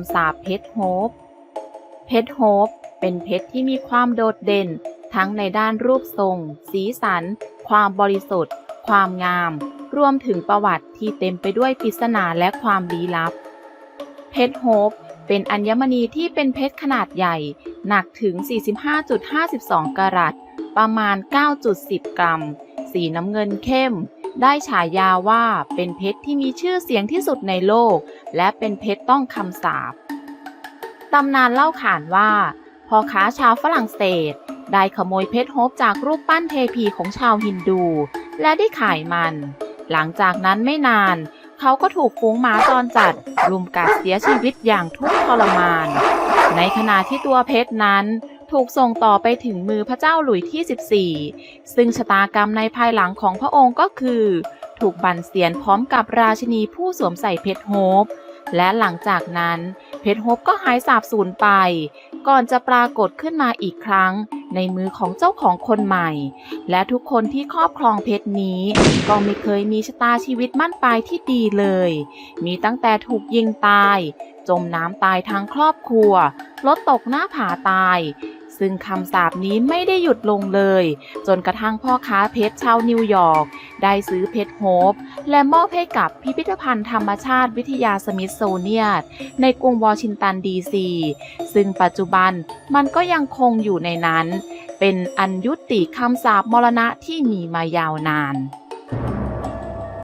ำสาปเพชรโฮป เพชรโฮปเป็นเพชรที่มีความโดดเด่น ทั้งในด้านรูปทรง สีสัน ความบริสุทธิ์ ความงาม รวมถึงประวัติที่เต็มไปด้วยปริศนาและความลี้ลับ เพชรโฮปเป็นอัญมณีที่เป็นเพชรขนาดใหญ่ หนักถึง 45.52 กรัต ประมาณ 9.10 กรัม สีน้ำเงินเข้ม ได้ฉายาว่าเป็นเพชรที่มีชื่อเสียงที่สุดในโลก และเป็นเพชรต้องคำสาปตำนานเล่าขานว่าพ่อค้าชาวฝรั่งเศส ได้ขโมยเพชรโฮปจากรูปปั้นเทพีของชาวฮินดู และได้ขายมัน หลังจากนั้นไม่นาน เขาก็ถูกฝูงหมาจรจัด รุมกัดเสียชีวิตอย่างทุกข์ทรมาน ในขณะที่ตัวเพชรนั้น ถูกส่งต่อไปถึงมือพระเจ้าหลุยที่ 14 ซึ่งชะตากรรมในภายหลังของพระองค์ก็คือ ถูกบันเสียนพร้อมกับราชินีผู้สวมใส่เพชรโฮปและหลังจากนั้นเพชรโฮปก็หายสาบสูญไป ก่อนจะปรากฏขึ้นมาอีกครั้ง ในมือของเจ้าของคนใหม่ และทุกคนที่ครอบครองเพชรนี้ ก็ไม่เคยมีชะตาชีวิตมั่นปลายที่ดีเลย มีตั้งแต่ถูกยิงตาย จมน้ำตายทั้งครอบครัวรถตกหน้าผาตาย ซึ่งคำสาปนี้ไม่ได้หยุดลงเลย จนกระทั่งพ่อค้าเพชรชาวนิวยอร์ก ได้ซื้อเพชรโฮปและมอบให้กับพิพิธภัณฑ์ธรรมชาติวิทยาสมิธโซเนียนในกรุงวอชิงตันดีซี ซึ่งปัจจุบันมันก็ยังคงอยู่ในนั้น เป็นอันยุติคำสาปมรณะที่มีมายาวนาน